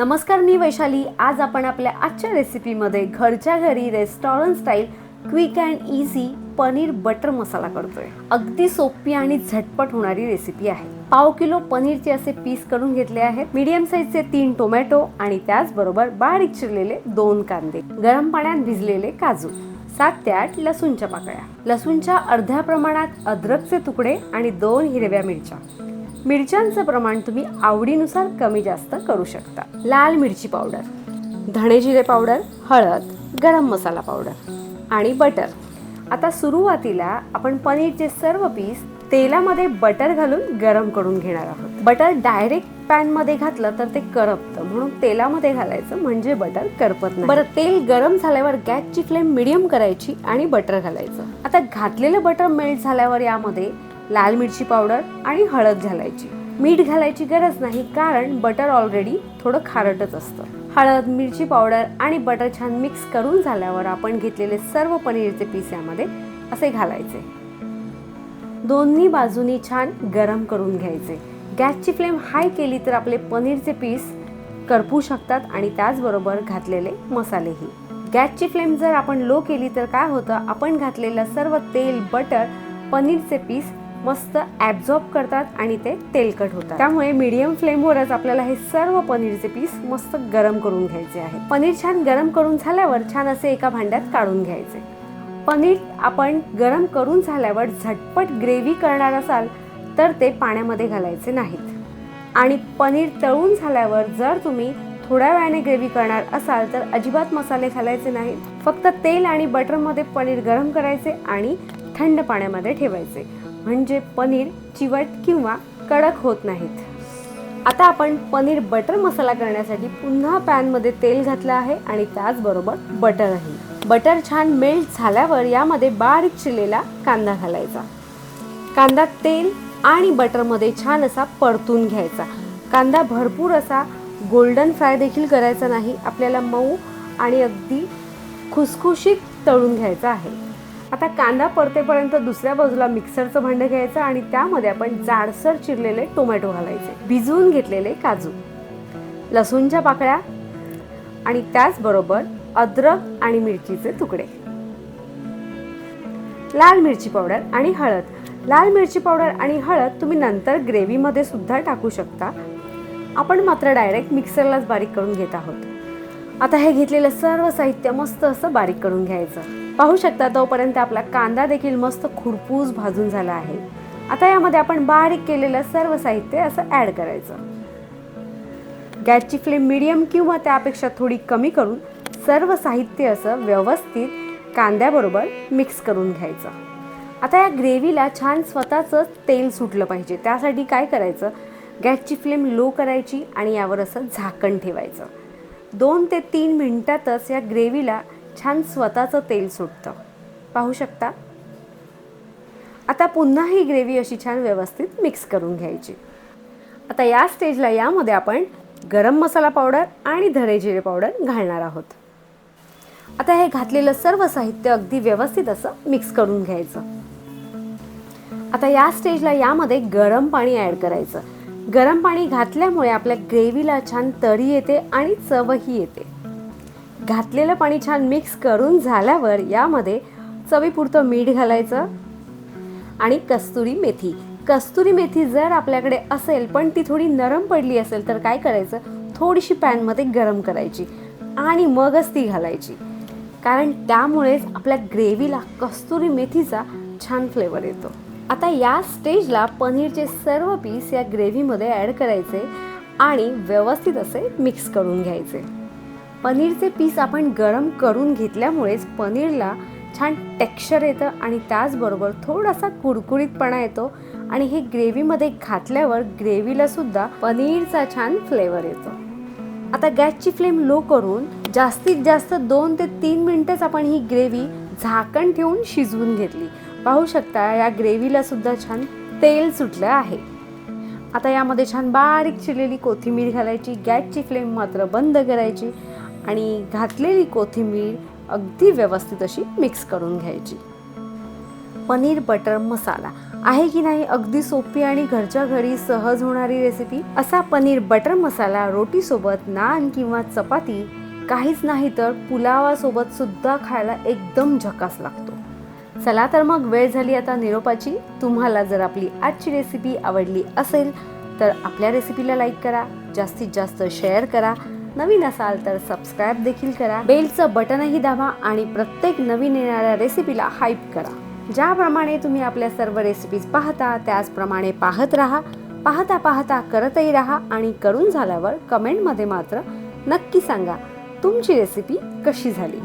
नमस्कार मी वैशाली. आज आपण आपल्या आजच्या रेसिपीमध्ये घरच्या घरी restaurant style quick and easy paneer butter masala करतोय. अगदी सोपी आणि झटपट होणारी रेसिपी आहे. पाव किलो पनीरचे असे पीस करून घेतले आहेत. मीडियम साईजचे तीन टोमॅटो आणि त्याचबरोबर बारीक चिरलेले दोन कांदे. गरम पाण्यात भिजलेले काजू. सात ते आठ लसूणच्या पाकळ्या. लसूणच्या अर्ध्या प्रमाणात अद्रकचे तुकडे आणि दोन हिरव्या मिरच्या. मिरच्यांचं प्रमाण तुम्ही आवडीनुसार कमी जास्त करू शकता. लाल मिरची पावडर धणे जिरे पावडर हळद गरम मसाला पावडर आणि बटर. आता सुरुवातीला आपण पनीरचे सर्व पीस तेलामध्ये बटर घालून गरम करून घेणार आहोत. बटर डायरेक्ट पॅनमध्ये घातलं तर ते करपतं. म्हणून तेलामध्ये घालायचं म्हणजे बटर करपत नाही. बरं तेल गरम झाल्यावर गॅसची फ्लेम मिडियम करायची आणि बटर घालायचं. आता घातलेलं बटर मेल्ट झाल्यावर यामध्ये लाल मिरची पावडर आणि हळद घालायची. मीठ घालायची गरज नाही कारण बटर ऑलरेडी थोडं खारटच असतं. हळद मिरची पावडर आणि बटर छान मिक्स करून झाल्यावर आपण घेतलेले सर्व पनीरचे पीस यामध्ये असे घालायचे. दोन्ही बाजूनी छान गरम करून घ्यायचे. गॅसची फ्लेम हाय केली तर आपले पनीरचे पीस करपू शकतात आणि त्याचबरोबर घातलेले मसालेही. गॅसची फ्लेम जर आपण लो केली तर काय होतं? आपण घातलेलं सर्व तेल बटर पनीरचे पीस मस्त ॲब्झॉर्ब करतात आणि ते तेलकट होतात. त्यामुळे मीडियम फ्लेमवरच आपल्याला हे सर्व पनीरचे पीस मस्त गरम करून घ्यायचे आहे पनीर छान गरम करून झाल्यावर छान असे एका भांड्यात काढून घ्यायचे. पनीर आपण गरम करून झाल्यावर झटपट ग्रेव्ही करणार असाल तर ते पाण्यामध्ये घालायचे नाहीत. आणि पनीर तळून झाल्यावर जर तुम्ही थोड्या वेळाने ग्रेव्ही करणार असाल तर अजिबात मसाले घालायचे नाहीत. फक्त तेल आणि बटरमध्ये पनीर गरम करायचे आणि थंड पाण्यामध्ये ठेवायचे. म्हणजे पनीर चिवट किंवा कडक होत नाहीत. आता आपण पनीर बटर मसाला करण्यासाठी पुन्हा पॅनमध्ये तेल घातलं आहे आणि त्याचबरोबर बटरही. बटर छान मेल्ट झाल्यावर यामध्ये बारीक चिरलेला कांदा घालायचा. कांदा तेल आणि बटरमध्ये छान असा परतून घ्यायचा. कांदा भरपूर असा गोल्डन फ्राय देखील करायचा नाही आपल्याला मऊ आणि अगदी खुसखुशीत तळून घ्यायचा आहे. आता कांदा परतेपर्यंत दुसऱ्या बाजूला मिक्सरचं भांडं घ्यायचं आणि त्यामध्ये आपण जाडसर चिरलेले टोमॅटो घालायचे. भिजवून घेतलेले काजू लसूणच्या पाकळ्या आणि त्याचबरोबर अद्रक आणि मिरचीचे तुकडे. लाल मिरची पावडर आणि हळद. लाल मिरची पावडर आणि हळद तुम्ही नंतर ग्रेव्हीमध्ये सुद्धा टाकू शकता. आपण मात्र डायरेक्ट मिक्सरलाच बारीक करून घेत आहोत. आता हे घेतलेलं सर्व साहित्य मस्त असं बारीक करून घ्यायचं. पाहू शकता तोपर्यंत आपला कांदा देखील मस्त खुरपूस भाजून झाला आहे. आता यामध्ये आपण बारीक केलेलं सर्व साहित्य असं ॲड करायचं. गॅसची फ्लेम मिडियम किंवा त्यापेक्षा थोडी कमी करून सर्व साहित्य असं व्यवस्थित कांद्याबरोबर मिक्स करून घ्यायचं. आता या ग्रेव्हीला छान स्वतःचं तेल सुटलं पाहिजे. त्यासाठी काय करायचं? गॅसची फ्लेम लो करायची आणि यावर असं झाकण ठेवायचं. दोन ते तीन मिनटातच या ग्रेव्हीला छान स्वतःचं तेल सुटतं. पाहू शकता? आता पुन्हा ही ग्रेव्ही अशी छान व्यवस्थित मिक्स करून घ्यायची. आता या स्टेजला यामध्ये आपण गरम मसाला पावडर आणि धणे जिरे पावडर घालणार आहोत. आता हे घातलेलं सर्व साहित्य अगदी व्यवस्थित असं मिक्स करून घ्यायचं. आता या स्टेजला यामध्ये गरम पाणी ॲड करायचं. गरम पाणी घातल्यामुळे आपल्या ग्रेव्हीला छान तरी येते आणि चवही येते. घातलेलं पाणी छान मिक्स करून झाल्यावर यामध्ये चवीपुरतं मीठ घालायचं आणि कस्तुरी मेथी. कस्तुरी मेथी जर आपल्याकडे असेल पण ती थोडी नरम पडली असेल तर काय करायचं? थोडीशी पॅनमध्ये गरम करायची आणि मगच ती घालायची. कारण त्यामुळेच आपल्या ग्रेव्हीला कस्तुरी मेथीचा छान फ्लेवर येतो. आता या स्टेजला पनीरचे सर्व पीस या ग्रेव्हीमध्ये ॲड करायचे आणि व्यवस्थित असे मिक्स करून घ्यायचे. पनीरचे पीस आपण गरम करून घेतल्यामुळेच पनीरला छान टेक्स्चर येतं आणि त्याचबरोबर थोडासा कुरकुरीतपणा येतो आणि हे ग्रेव्हीमध्ये घातल्यावर ग्रेव्हीलासुद्धा पनीरचा छान फ्लेवर येतो. आता गॅसची फ्लेम लो करून जास्तीत जास्त दोन ते तीन मिनटेच आपण ही ग्रेव्ही झाकण ठेवून शिजवून घेतली. पाहू शकता या ग्रेव्हीला सुद्धा छान तेल सुटलं आहे. आता यामध्ये छान बारीक चिरलेली कोथिंबीर घालायची गॅसची फ्लेम मात्र बंद करायची आणि घातलेली कोथिंबीर अगदी व्यवस्थित अशी मिक्स करून घ्यायची. पनीर बटर मसाला आहे की नाही अगदी सोपी आणि घरच्या घरी सहज होणारी रेसिपी असा पनीर बटर मसाला रोटीसोबत नान किंवा चपाती काहीच नाही तर पुलावासोबत सुद्धा खायला एकदम झकास लागतो. चला तर मग वेळ झाली आता निरोपाची. तुम्हाला जर आपली आजची रेसिपी आवडली असेल तर आपल्या रेसिपीला लाईक करा. जास्तीत जास्त शेअर करा. नवीन असाल तर सबस्क्राईब देखील करा. बेलचं बटनही दाबा आणि प्रत्येक नवीन येणाऱ्या रेसिपीला हाईप करा. ज्याप्रमाणे तुम्ही आपल्या सर्व रेसिपीज पाहता त्याचप्रमाणे पाहत राहा. पाहता पाहता करतही राहा आणि करून झाल्यावर कमेंटमध्ये मात्र नक्की सांगा तुमची रेसिपी कशी झाली?